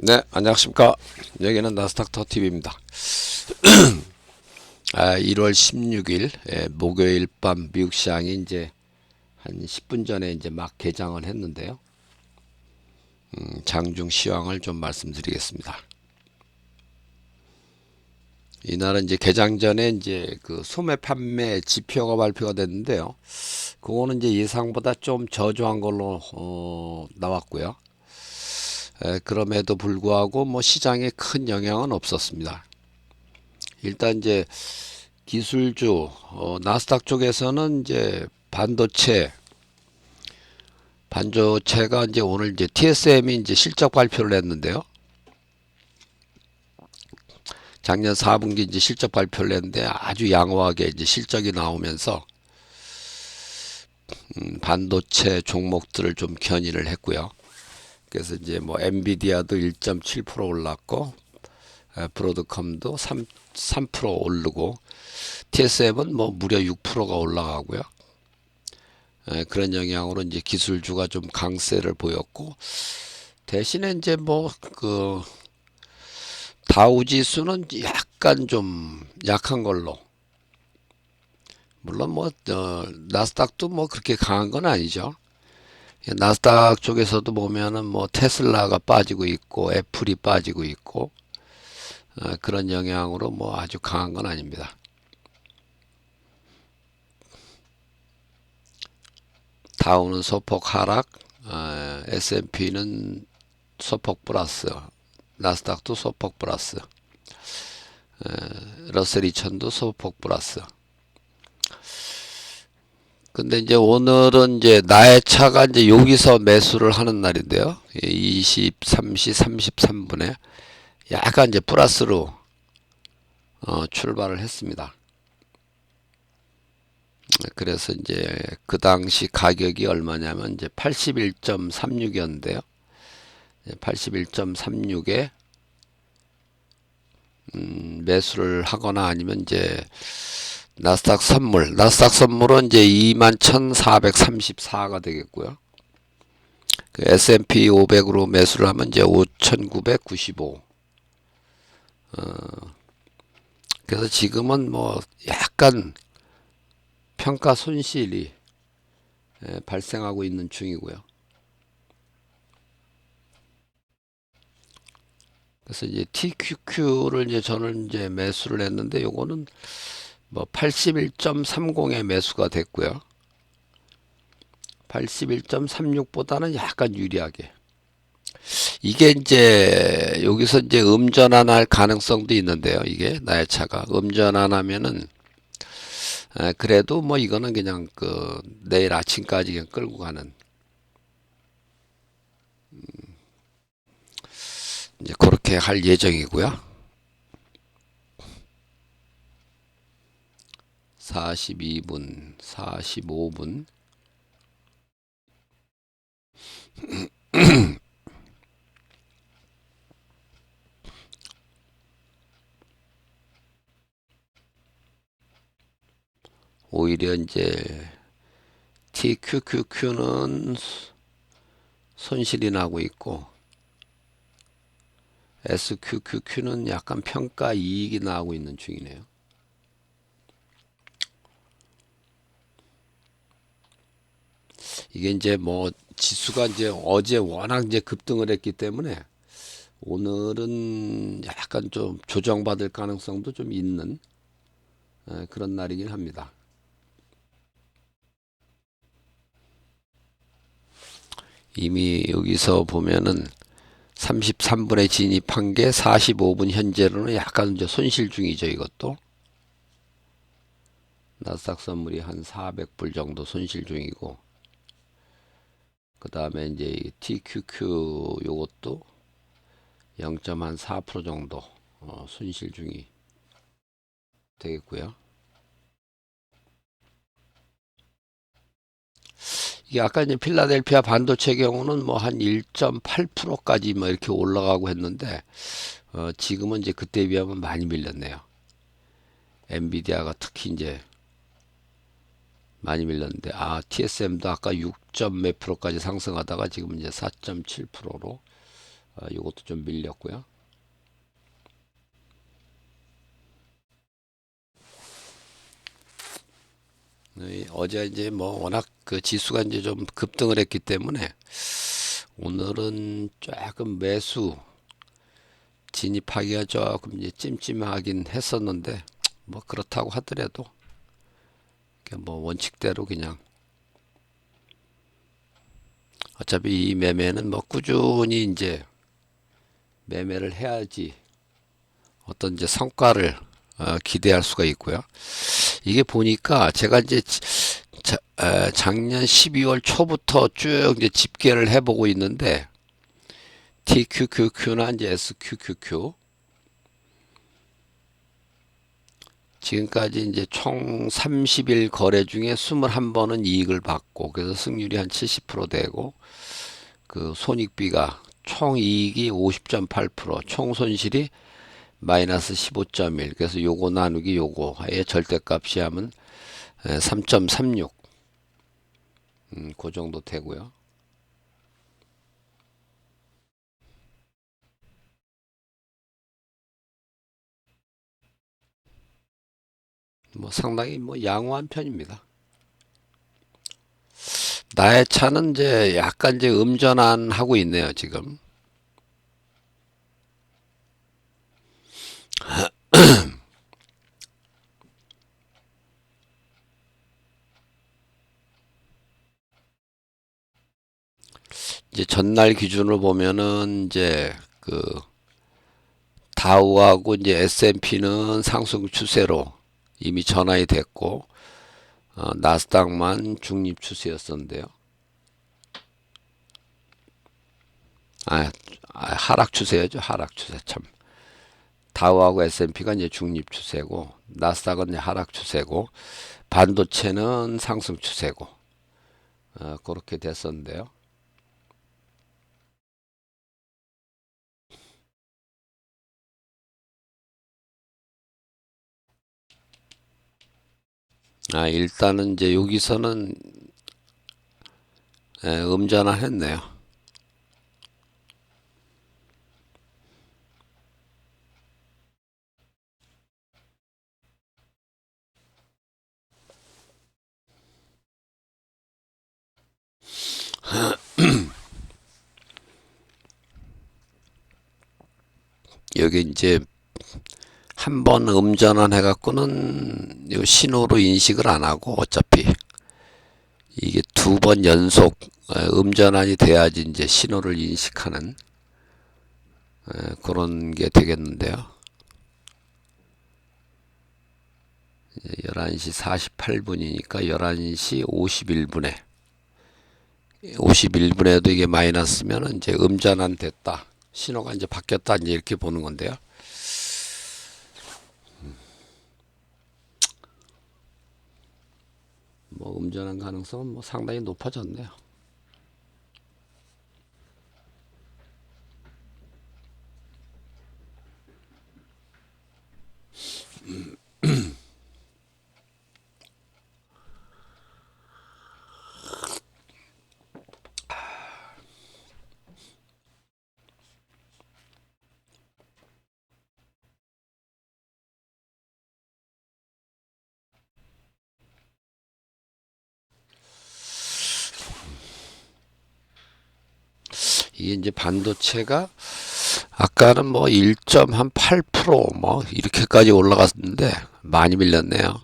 네, 안녕하십니까. 여기는 나스닥 터TV입니다. 아, 1월 16일, 예, 목요일 밤 미국 시장이 이제 한 10분 전에 이제 막 개장을 했는데요. 음, 장중 시황을 좀 말씀드리겠습니다. 이날은 이제 개장 전에 이제 그 소매 판매 지표가 발표가 됐는데요. 그거는 이제 예상보다 좀 저조한 걸로 어, 나왔고요. 에, 그럼에도 불구하고 뭐 시장에 큰 영향은 없었습니다. 일단 이제 기술주 어, 나스닥 쪽에서는 이제 반도체 반도체가 이제 오늘 이제 TSM이 이제 실적 발표를 했는데요. 작년 4분기 이제 실적 발표를 했는데 아주 양호하게 이제 실적이 나오면서 음, 반도체 종목들을 좀 견인을 했고요. 그래서 이제 뭐 엔비디아도 1.7% 올랐고 에, 브로드컴도 3, 3% 오르고 TSM은 뭐 무려 6%가 올라가고요. 에, 그런 영향으로 이제 기술주가 좀 강세를 보였고 대신에 이제 뭐 그 다우 지수는 약간 좀 약한 걸로 물론 뭐 어, 나스닥도 뭐 그렇게 강한 건 아니죠. 나스닥 쪽에서도 보면은 뭐 테슬라가 빠지고 있고 애플이 빠지고 있고 어, 그런 영향으로 뭐 아주 강한 건 아닙니다. 다우는 소폭 하락, 어, S&P는 소폭 플러스, 나스닥도 소폭 플러스, 어, 러셀 2000도 소폭 플러스. 근데 이제 오늘은 이제 나의 차가 이제 여기서 매수를 하는 날인데요. 23시 33분에 약간 이제 플러스로 어, 출발을 했습니다. 그래서 이제 그 당시 가격이 얼마냐면 이제 81.36이었는데요. 81.36에 음, 매수를 하거나 아니면 이제 나스닥 선물, 나스닥 선물은 이제 21,434가 되겠고요. 그 S&P 500으로 매수를 하면 이제 5,995. 어, 그래서 지금은 뭐 약간 평가 손실이 예, 발생하고 있는 중이고요. 그래서 이제 TQQ를 이제 저는 이제 매수를 했는데 요거는 뭐 81.30에 매수가 됐고요. 81.36보다는 약간 유리하게. 이게 이제 여기서 이제 음전환 할 가능성도 있는데요. 이게 나의 차가 음전환 하면은 에, 그래도 뭐 이거는 그냥 그 내일 아침까지 그냥 끌고 가는 음, 이제 그렇게 할 예정이고요. 42분, 45분. 오히려 이제 TQQQ는 손실이 나고 있고 SQQQ는 약간 평가 이익이 나고 있는 중이네요. 이게 이제 뭐 지수가 이제 어제 워낙 이제 급등을 했기 때문에 오늘은 약간 좀 조정받을 가능성도 좀 있는 에, 그런 날이긴 합니다. 이미 여기서 보면은 33분에 진입한 게 45분 현재로는 약간 이제 손실 중이죠, 이것도. 나스닥 선물이 한 400불 정도 손실 중이고 그 다음에 이제 TQQ 요것도 0.4% 정도 어, 손실 중이 되겠고요. 이게 아까 이제 필라델피아 반도체 경우는 뭐 한 1.8%까지 뭐 이렇게 올라가고 했는데 어, 지금은 이제 그때 비하면 많이 밀렸네요. 엔비디아가 특히 이제 많이 밀렸는데 아 TSM도 아까 6점 몇 프로까지 상승하다가 지금 이제 4.7%로 아, 이것도 좀 밀렸고요. 네, 어제 이제 뭐 워낙 그 지수가 이제 좀 급등을 했기 때문에 오늘은 조금 매수 진입하기가 조금 이제 찜찜하긴 했었는데 뭐 그렇다고 하더라도 뭐 원칙대로 그냥 어차피 이 매매는 뭐 꾸준히 이제 매매를 해야지 어떤 이제 성과를 어, 기대할 수가 있고요. 이게 보니까 제가 이제 지- 자, 에, 작년 12월 초부터 쭉 이제 집계를 해보고 있는데 TQQQ나 이제 SQQQ 지금까지 이제 총 30일 거래 중에 21번은 이익을 받고 그래서 승률이 한 70% 되고 그 손익비가 총 이익이 50.8%, 총 손실이 마이너스 15.1. 그래서 요거 나누기 요거의 절대값이 하면 3.36. 음, 그 정도 되고요. 뭐 상당히 뭐 양호한 편입니다. 나의 차는 이제 약간 이제 음전한 하고 있네요, 지금. 이제 전날 기준으로 보면은 이제 그 다우하고 이제 S&P는 상승 추세로 이미 전환이 됐고 어, 나스닥만 중립 추세였었는데요. 아, 아, 하락 추세죠. 하락 추세 참. 다우하고 S&P가 이제 중립 추세고 나스닥은 이제 하락 추세고 반도체는 상승 추세고 어, 그렇게 됐었는데요. 아, 일단은 이제 여기서는 예, 음전환 했네요. 여기 이제 한 번 음전환 해갖고는 요 신호로 인식을 안 하고 어차피 이게 두 번 연속 어, 음전환이 돼야지 이제 신호를 인식하는 어, 그런 게 되겠는데요. 11시 48분이니까 11시 51분에 51분에도 이게 마이너스면 이제 음전환 됐다. 신호가 이제 바뀌었다. 이제 이렇게 보는 건데요. 뭐 음전환 가능성은 뭐 상당히 높아졌네요. 이게 이제 반도체가 아까는 뭐 1.8%뭐 이렇게까지 올라갔는데 많이 밀렸네요.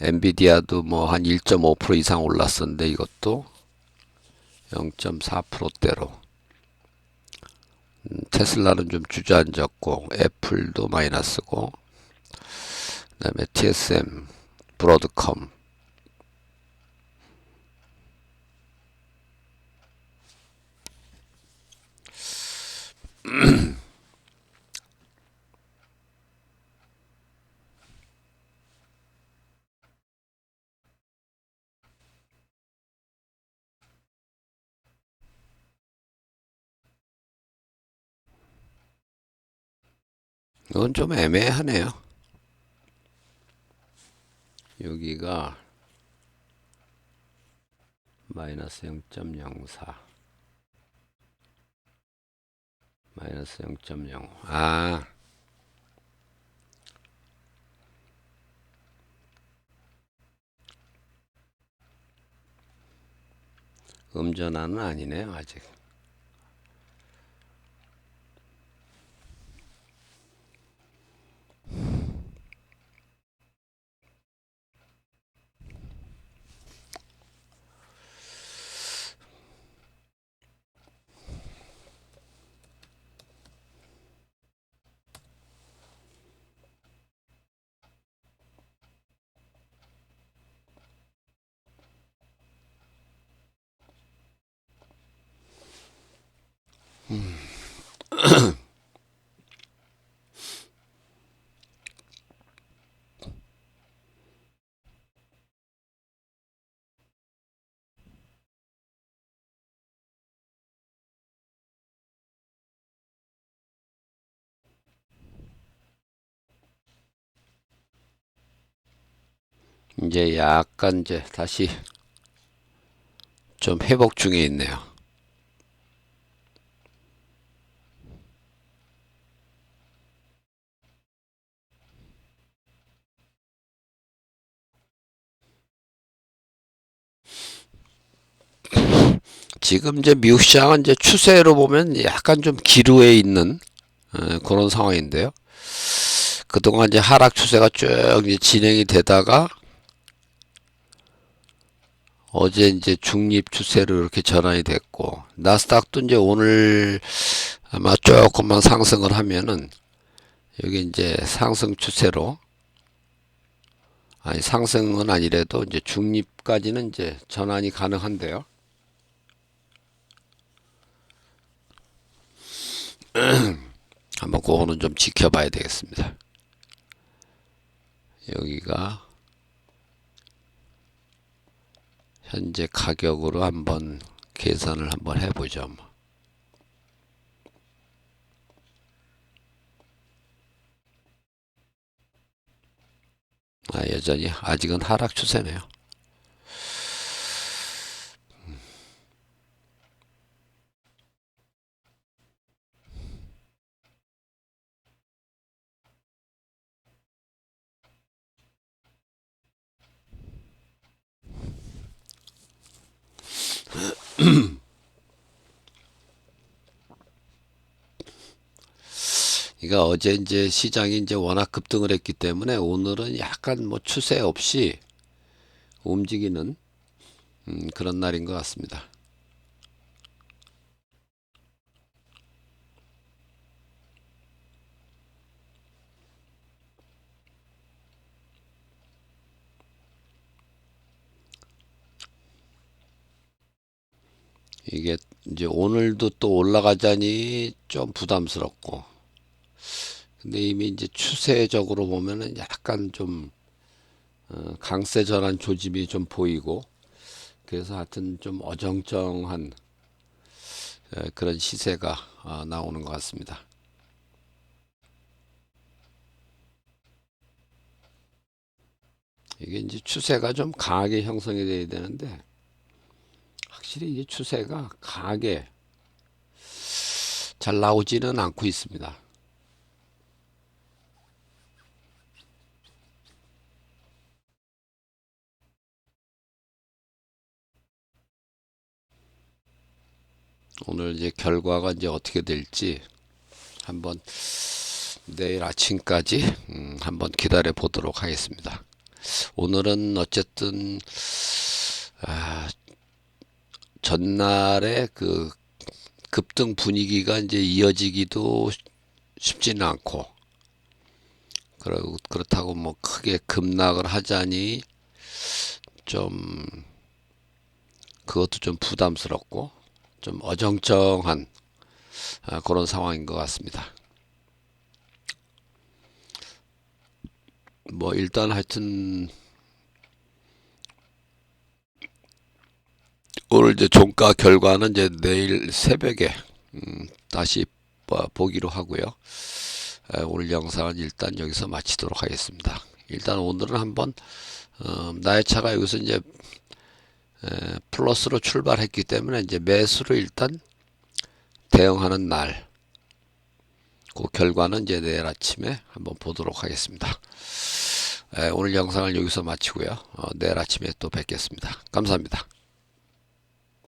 엔비디아도 뭐 한 1.5% 이상 올랐었는데 이것도 0.4%대로 음, 테슬라는 좀 주저앉았고 애플도 마이너스고 그 다음에 TSM, 브로드컴 이건 좀 애매하네요. 여기가 마이너스 0.04 마이너스 0.0. 아. 음전화는 아니네요, 아직. 이제 약간 이제 다시 좀 회복 중에 있네요. 지금 이제 미국 시장은 이제 추세로 보면 약간 좀 기류에 있는 어, 그런 상황인데요. 그동안 이제 하락 추세가 쭉 진행이 되다가 어제 이제 중립 추세로 이렇게 전환이 됐고 나스닥도 이제 오늘 아마 조금만 상승을 하면은 여기 이제 상승 추세로 아니 상승은 아니래도 이제 중립까지는 이제 전환이 가능한데요. 한번 그거는 좀 지켜봐야 되겠습니다. 여기가 현재 가격으로 한번 계산을 한번 해보죠. 뭐. 아, 여전히 아직은 하락 추세네요. 그러니까 어제 이제 시장이 이제 워낙 급등을 했기 때문에 오늘은 약간 뭐 추세 없이 움직이는 음, 그런 날인 것 같습니다. 이게 이제 오늘도 또 올라가자니 좀 부담스럽고 근데 이미 이제 추세적으로 보면은 약간 좀 어, 강세 전환 조짐이 좀 보이고 그래서 하여튼 좀 어정쩡한 에, 그런 시세가 어, 나오는 것 같습니다. 이게 이제 추세가 좀 강하게 형성이 돼야 되는데 확실히 이제 추세가 강하게 잘 나오지는 않고 있습니다. 오늘 이제 결과가 이제 어떻게 될지 한번 내일 아침까지 음, 한번 기다려 보도록 하겠습니다. 오늘은 어쨌든 아, 전날의 그 급등 분위기가 이제 이어지기도 쉽지는 않고 그리고 그렇다고 뭐 크게 급락을 하자니 좀 그것도 좀 부담스럽고 좀 어정쩡한 아, 그런 상황인 것 같습니다. 뭐 일단 하여튼 오늘 이제 종가 결과는 이제 내일 새벽에 음, 다시 봐- 보기로 하고요. 에, 오늘 영상은 일단 여기서 마치도록 하겠습니다. 일단 오늘은 한번 어, 나의 차가 여기서 이제 에, 플러스로 출발했기 때문에 이제 매수로 일단 대응하는 날 그 결과는 이제 내일 아침에 한번 보도록 하겠습니다. 에, 오늘 영상을 여기서 마치고요. 어, 내일 아침에 또 뵙겠습니다. 감사합니다.